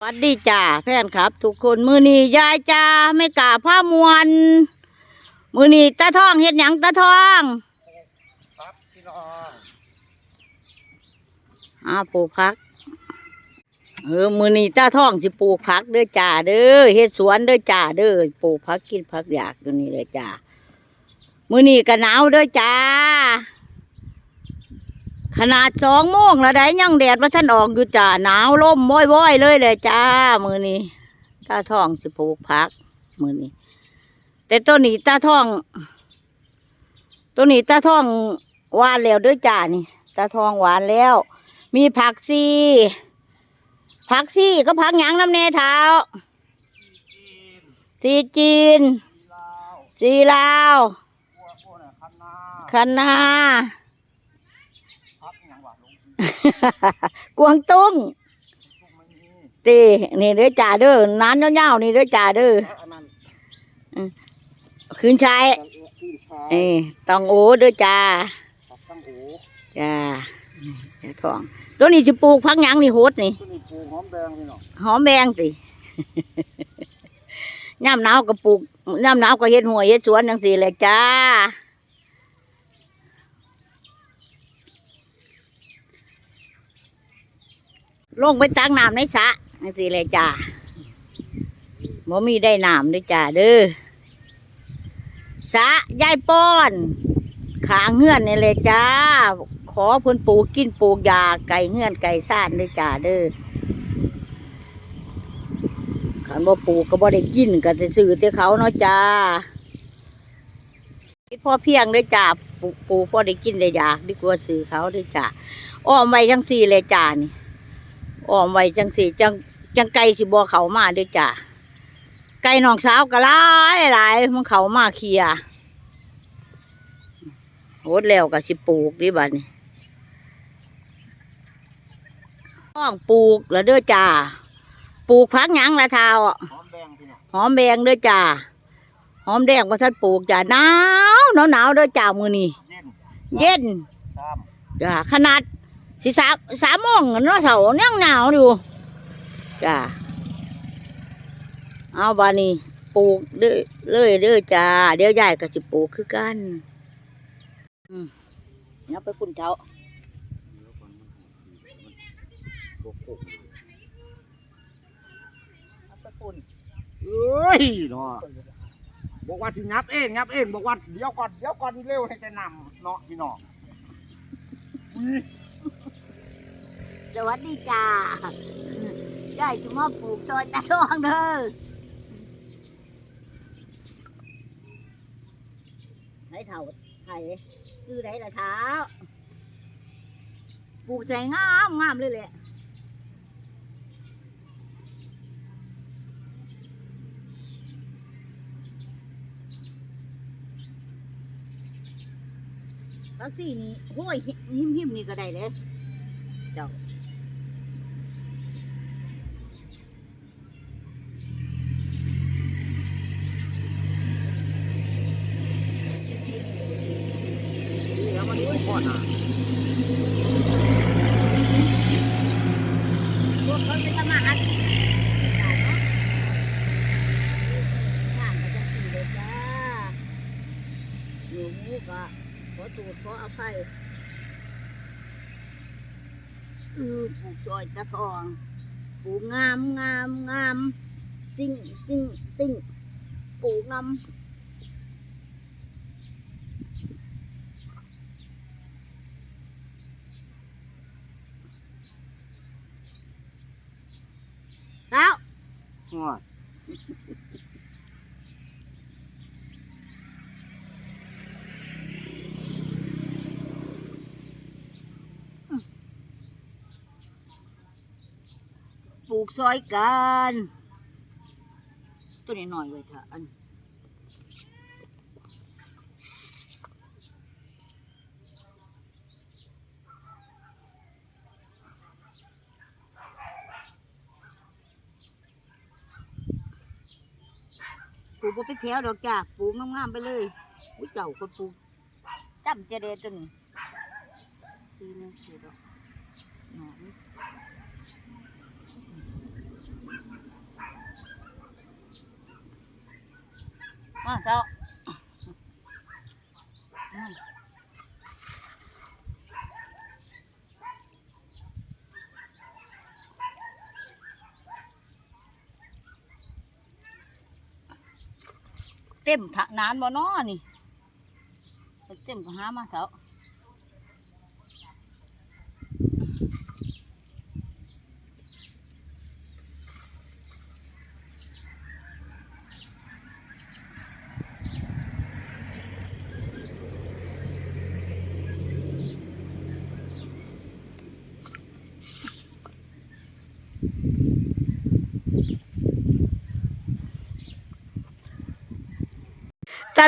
สวัสดีจ้าแฟนครับ ทุกคนมือนี้ยายจ้าไม่กล้าผ้ามวน มือนี้ตาทองเฮ็ดหยังตาทองครับพี่น้องอ่าปลูกผักเออมือนี้ตาทองสิปลูกผักเด้อจ้าเด้อเฮ็ดสวนเด้อจ้าเด้อปลูกผักกินผักอยากอยู่นี่เลยจ้ามือนี้ก็หนาวเด้อจ้า ขนาดสองโมงแล้วได้ยังแดดว่าท่านออกอยู่จ้าหนาวลมว้อยๆเลยเลยจ้า มือนี้ตาทองสิปลูกผัก มือนี้ แต่ตัวนี้ตาทอง ตัวนี้ตาทองหวานแล้วด้วยจ้านี่ตาทองหวานแล้ว มีผักซีผักซีก็ผักหยังน้ำเนเท้าซีจีนซีลาวคันนา คันนา พักอย่างหวานลงที กวางตุ้งทุกมันมีตีนี่เด้อจ่าเด้อน้ำเงาๆนี่เด้อจ่าเด้อและอันนั้นคืนชายตะเอะที่ชายเอ้ตองโอ้เด้อจ่าผักตั้งโอจ้าจ้าทองตัวนี้จะปลูกผักหยังนี่โหดนี่ตัวนี้ปลูกหอมแดงพี่น้องหอมแบงสิย่ำหนาวก็ปลูกย่ำหนาวก็เฮ็ดหัวเฮ็ดสวนจังสี่แหละจ้า ลงไปตักน้ำในสระจังสี่แหละจ้าบ่มีได้น้ำด้วยจ้าเด้อสระยายป้อนขางเงื่อนนี่เลยจ้า ขอเพิ่นปลูกกินปลูกยาไก่เงื่อนไก่ซ่านด้วยจ้าเด้อขันบ่ปลูกก็บ่ได้กินก็จะซื้อแต่เขาเนาะจ้าคิดพ่อเพียงเด้อจ้าปลูกปลูกพอได้กินได้ยากดีกว่าซื้อเขาเด้อจ้าอ้อมไว้จังสี่เลยจ้านี่ อ้อมไว้จังสี่จังจังไก่สิบ่เขามาเด้อจ้าไก่น้องสาวก็หลายหลายมันเขามาเคลียร์โหดแล้วก็สิปลูกดิบัดนี้ต้องปลูกแล้วเด้อจ้าปลูกพักหยังละเท้าอะหอมแดงพี่น้องหอมแดงเด้อจ้าหอมแดงว่าท่านปลูกจ้าหนาวหนาวหนาวเด้อจ้ามือนี้เย็นเย็นตามจ้าขนาด สิสามสามโมงเนาะเสายังหนาวอยู่จ้าเอาบานี้ปลูกเด้อเลยเด้อจ้าเดี๋ยวยายก็จะปลูกคือกันอืมเอาไปคุณเจ้าเอาไปคุณเอ้ยเนาะบอกว่าสิงับเองงับเองบอกว่าเดี๋ยวก่อนเดี๋ยวก่อนเร็วให้จะนำเนาะพี่น้อง วัสดีจ้ายายจะมาปลูกซอยตาทองเด้อไหนเท่าไทยคือไหนล่ะเท้าปลูกใส่งามงามเลยแหละตักซี่นี่โอ้ยหิมหิมนี่ก็ได้เลยเจ้า ก่อนะพวกเขาจะทำอาหารจ้าเนาะทานก็จะกินเลยจ้าอยู่มูกะขอตูดขออภัยเออปลูกซอยตะทองปลูกงามงามงามจริงจริงจริงปลูกนำแล้ว ง อดปลูกซอยกัน ตัวนี้หน่อยไว้เถอะอัน ลูกไปแถวดอกจ้าปลูกงามๆไปเลยอุ้ยเจ้าคนปลูกจำเจเดตัวนี้ปีนึงคือดอกหนอนมาเจ้า เต็มถะนานบ่น้อนี่เต็มก็หามาเถอะ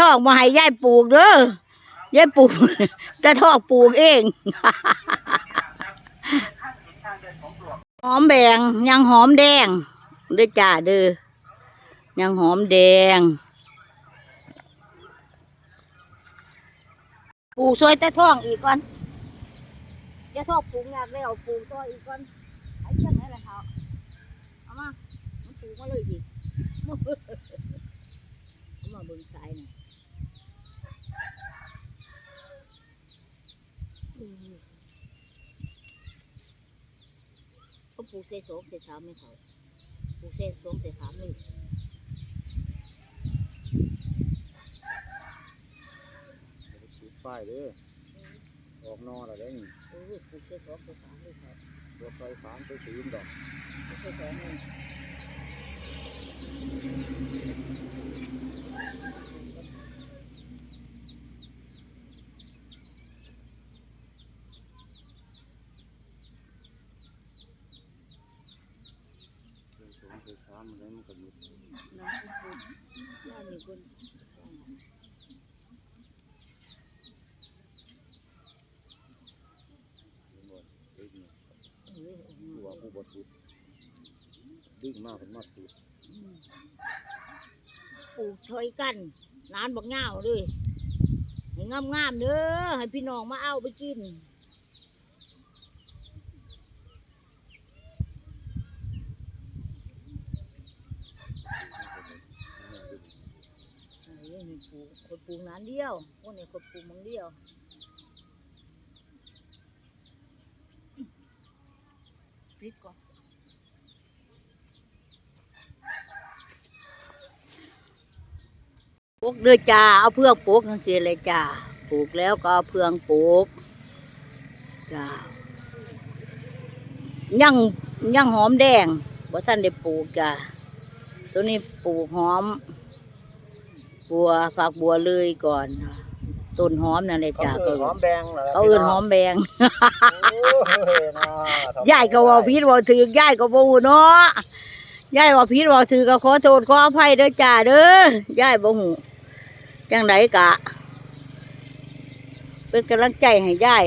ทองมาให้ยายปลูกเด้อยายปลูกตาทองปลูกเองหอมแบงยังหอมแดงเด้อจ้าเด้อยังหอมแดงปลูกซอยแต่ท้องอีกก่อนอย่อกปลูกยากแล้วปลูกต่ออีกก่อนไอ้เจ้าไหนล่ะเขาเอามามันปลูกมาเลยดิเอามาเบิ่งสายหน่อยอืมเขา ปลูกเศษสองเศษสามไม่เขาปลูกเศษสองเศษสามเลยติดป้ายเด้อออกนอแล้วได้นี่เออปลูกเศษสองเศษสามเลยเขารถไฟฟ้าไปตีนดอกปลูกเศษสองเลย เดินสองเดินสามมันได้มันก็หยุด น้ำปลูกย่ามีคน หมดดึง เออเออ ตัวผู้บดติดดึงมากเป็นมากติดปลูกช่วยกันร้านบักเงาวเลยให้งามๆเด้อให้พี่น้องมาเอาไปกินเอ้ยมีปลูกคนปลูกนานเดียวคนนี้คนปลูกมังเดียว ริกก่อนปลูกเด้อจ้า เอาเพื่อกปลูกนั่นสิเลยจ้า ปลูกแล้วก็เอาเพื่องปลูกจ้ายังยังหอมแดงว่าท่านได้ปลูกจ้า ตัวนี้ปลูกหอม บัวฝักบัวเลยก่อน ต้นหอมนั่นเลยเขาจ้าเอิ้นหอมแดงเหรเขาเอื่นหอมแบงโอ้ยน่ายายก็เว่าพิษว่าถือยายก็บ่ฮู้เนาะยายว่าพิษว่าถือก็ขอโทษขออภัยเด้อจ้าเด้อยายบ่ฮู้จังไดกะ เป็นกำลังใจให้ยาย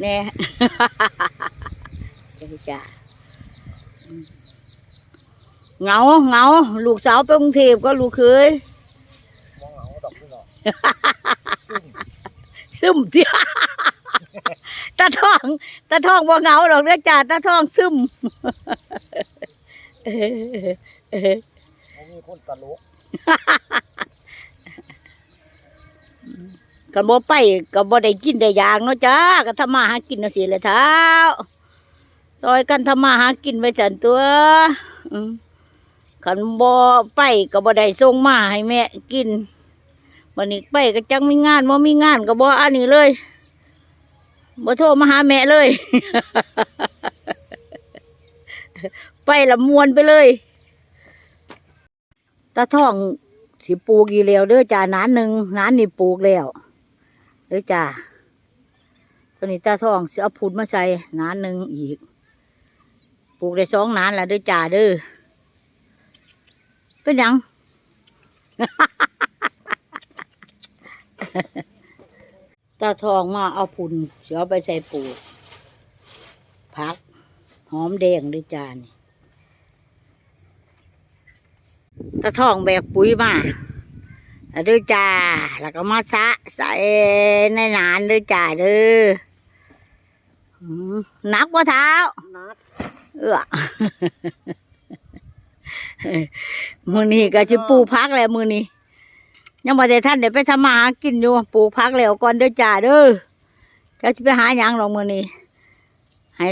แน่เด้อจ้าอืมเหงาเหงาลูกสาวไปกรุงเทพก็ลูกเคยมองเหงาดอกนี่เนาะ ซึมเดียตาทอง ตาทองบ่เหงาดอกเด้อจ้าตาทองซึมเออเออบ่มีคนตลกกันบ่ไปก็บ่ได้กินได้อยางเนาะจ้าก็ทำมาหากินเนาะสิเลยเท้าซอยกันทำมาหากินไปจันตัวอืมคันบ่ไปก็บ่ได้ส่งมาให้แม่กิน วันนี้ไปก็จังมีงานบ่มีงานก็บ่อันนี้เลยบ่โทรมาหาแม่เลย ไปละมวนไปเลยตาท่องสิปลูกอีแล้วเด้อจ้านานหนึ่งนานนี่ปลูกแล้วเด้อจ้าตัวนี้ตาท่องสิเอาพุดมาใส่นานหนึ่งอีก ปลูกได้สองนานแล้วเด้อจ้าเด้อเป็นยัง ตาทองมาเอาพุนเสียเอาไปใส่ปลูกผัก หอมแดงด้วยจานตะทองแบกปุ๋ยมาแล้วด้วยจ้า แล้วก็มาซะใส่ในนานด้วยจ้าเด้ออืมหนักว่าเท้านัดเออมือนี้ก็จะปลูกพักแหละมือนี้ ยังบ่ได้ท่านเดี๋ยวไปทำมาหากินอยู่ปลูกพักแล้วก่อนเด้อจ้าเด้อจะไปหาหยังหรอกมือนี้ให้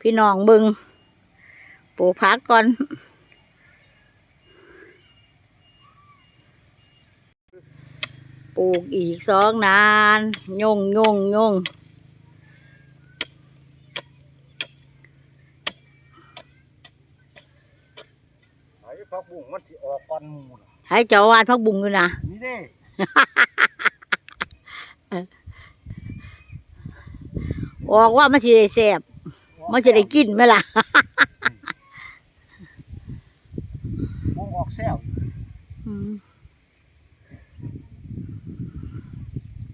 พี่น้องเบิ่งปลูกพักก่อนปลูกอีกสองนานยงยงยงไอ้พักบุ้งมันสิออกก่อนหมูนะ ให้เจ้าอาวาดพักบุงอยู่นะ นี่เด้ออกว่ามันสิได้แซ่บมันจะได้กินไหมล่ะบุ้งออกแซว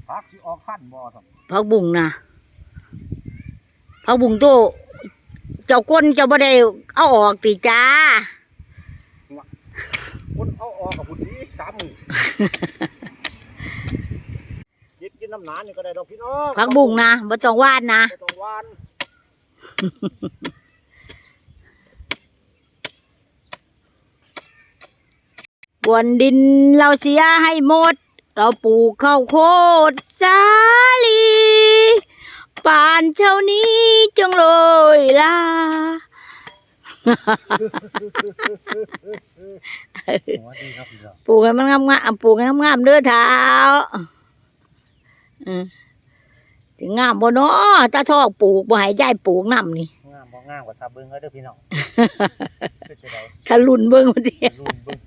พักสิออกขั้นบ่ครับพักบุงนะพักบุงโตเจ้าก้นเจ้าบ่ได้เอาออกติจ้า คนเอาออกกับผู้ดี สามมือกินกินน้ำหนานนี่ก็ได้ดอกพี่น้องพักบุงนะบ่ต้องวาดนะบ่ต้องหวานบวนดินเราเสียให้หมด เราปลูกข้าวโพดสาลีป่านเช้านี้จังเลยล่ะ ปลูกให้มันงามๆปลูกให้งามๆเด้อเท้าอืมถึงงามบ่เนาะตาทอกปลูกบ่ให้ยายปลูกนำนี่งามบ่งามกว่าตาเบิ่งเด้อพี่น้องเป็นจะได้ถ้ารุ่นเบิ่งว่าติรุ่นเบิ่ง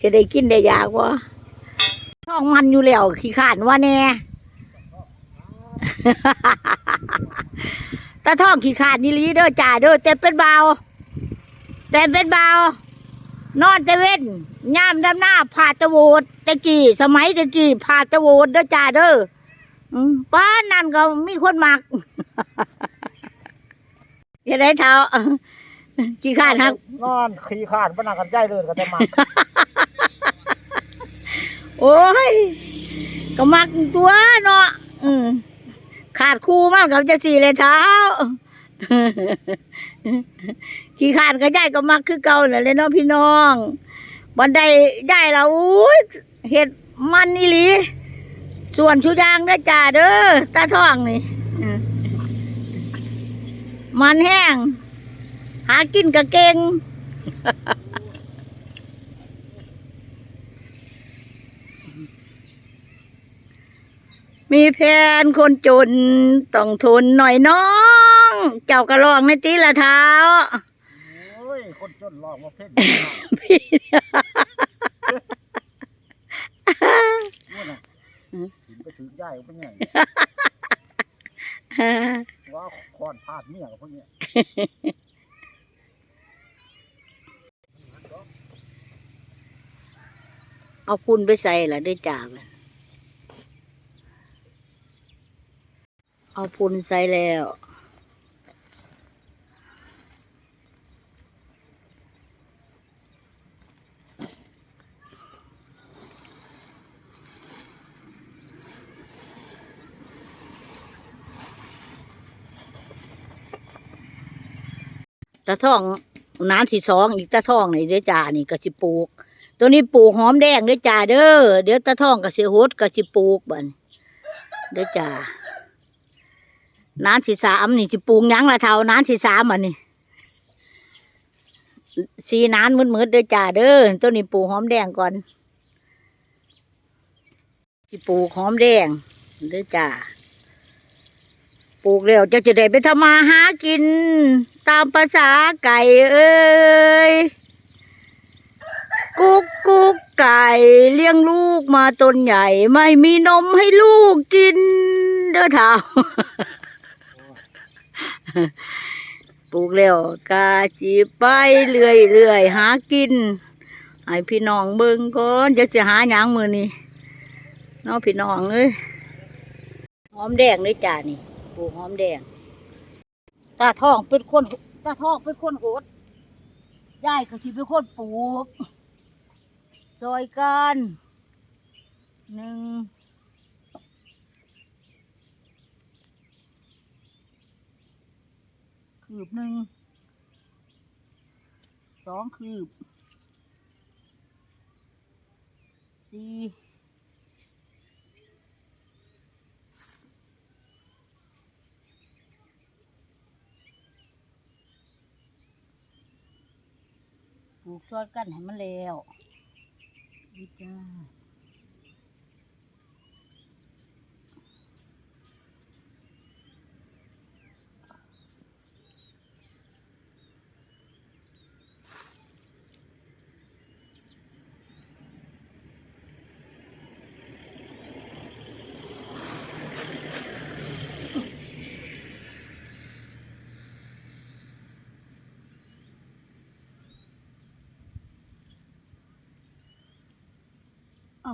จะได้กินได้ยากบ่ท้องมันอยู่แล้วขี้ขานว่าแน่ ตาท้องขี้ขานนี่ลีเด้อจ่าเด้อแต่เป็นเบาแต่เป็นเบานอนแต่เว้นย่ามดำหน้าผ่าตะโวดตะกี้สมัยตะกี้ผ่าตะโวดเด้อจ่าเด้ออืมป้านนั่นก็มีคนมักอย่าได้เท้าขี้ขานฮักนอนขี้ขาดบ่น่ากันใจเลยก็แต่มาโอ้ยก็มักตัวเนาะอืม ขาดคู่มากกับจะสี่เลยเท้าขี่ขาดก็ย่ายก็มักคือเก่าน่ะเลยเนาะพี่น้องบันไดย่ายเราอุ้ยเห็ดมันนี่หลีส่วนชุดยางเด้จ่าเด้อตาท่องนี่มันแห้ง หากินกะเก่ง มีแผนคนจนต้องทนหน่อยน้อง เจ้ากระลองในตีละเท้าโอ้ยคนจนลองมาเพ่นพี่น้องพี่นี่น่ะกินไปถึงย่ายก็เป็นไงว่าคอนพาดเมียกับพวกเนี้ยเอาคุณไปใส่ละได้จากละ เอาพุนใส่แล้วตาท่องน้ำสีสองอีกตาท่องนี่เด้อจ่านี่ก็สิปลูก ตัวนี้ปลูกหอมแดงเด้อจ่าเด้อเดี๋ยวตาท่องก็สิโหดก็สิปลูกบันเด้อจ่า น้ำสีสามนี่สิปลูกหยังละเท่าน้ำสีสามอันนี้สีน้ำมืดๆเด้อจ่าเด้อตัวนี้ปลูกหอมแดงก่อนสิปลูกหอมแดงเด้อจ่าปลูกแล้วจะจะได้ไปทำมาหากิน ตามภาษาไก่เอ้ยกุ๊กกุ๊กไก่เลี้ยงลูกมาตนใหญ่ ไม่มีนมให้ลูกกินเด้อเท้า ปลูกแล้วกาจีไปเรื่อยเรื่อยๆหากินให้พี่น้องเบิ่งก่อนจะจะหาหยังมือนี่น้องพี่น้องเอ้ยหอมแดงด้วยจ้านี่ปลูกหอมแดงตาทองเป็นคนตาทองเป็นคนโหดยายก็สิเป็นคนปลูกซอยกันหนึ่ง คืบหนึ่งสองคืบสี่ปลูกซอยกันให้มันแล้วดีจ้าเอา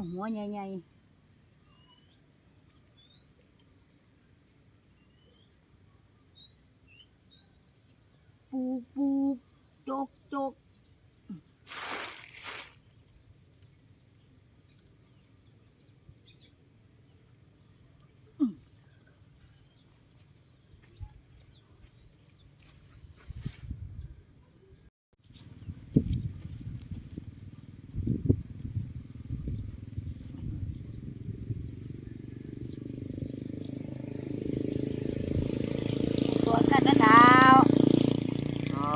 หัวใหญ่ๆปูปูจกจกสวนกันนะดาว อ่า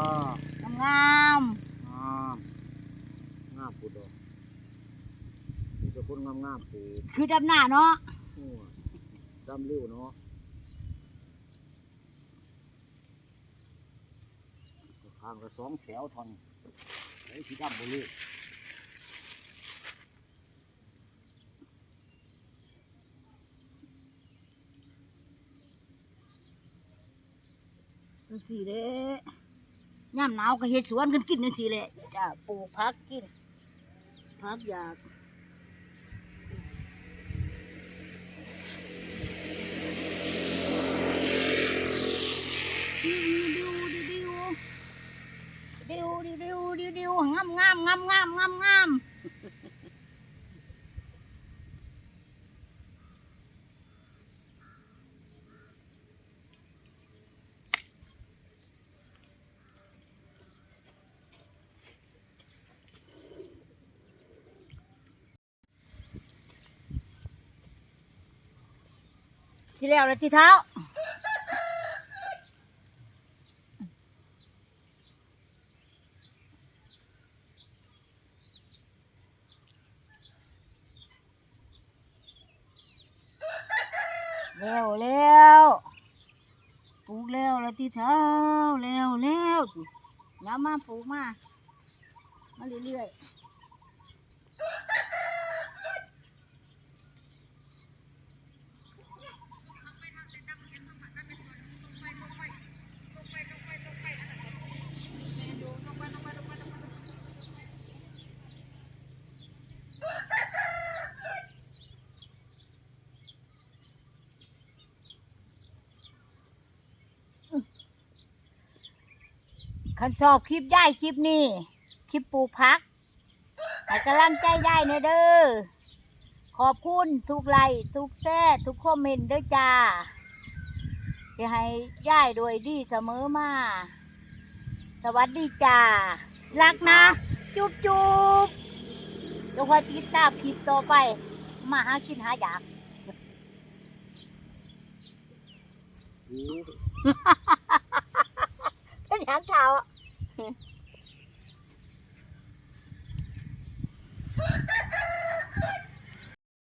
งาม งามงามปูดอกมีแต่คน งามงามๆปูๆคือดำหน้าเนาะหัวดำเร็วเนาะทางละสองแถวทอนไอ้ที่ดำบ่เลยจังสี่เด้ย่ำหนาวก็เฮ็ดสวนกันกินจังสี่แหละจ้าปลูกผักกินผักอยากดิวดิวดิวดิวดิวดิวดิว งามงามงามงามสิแล้วเลยที่เท้า แล้วแล้วปลู กแล้วแล้วที่เท้าแล้วแล้วแล้วมาปลูกมา มาเรื่อยๆ คันสอบคลิปย่ายคลิปนี้คลิปปลูกพักให้กำลังใจย่ายเนี่ยเด้อขอบคุณทุกไลค์ทุกแซ่ทุกคอมเมนต์ด้วยจ้าจะให้ย่ายโดวยดีเสมอมา สวัสดีจ้า รักนะ จุ๊บจุ๊บเดี๋ยวคอยติดตามคลิปต่อไป มาหากินหาอยากปูเป็ นยัมเท้า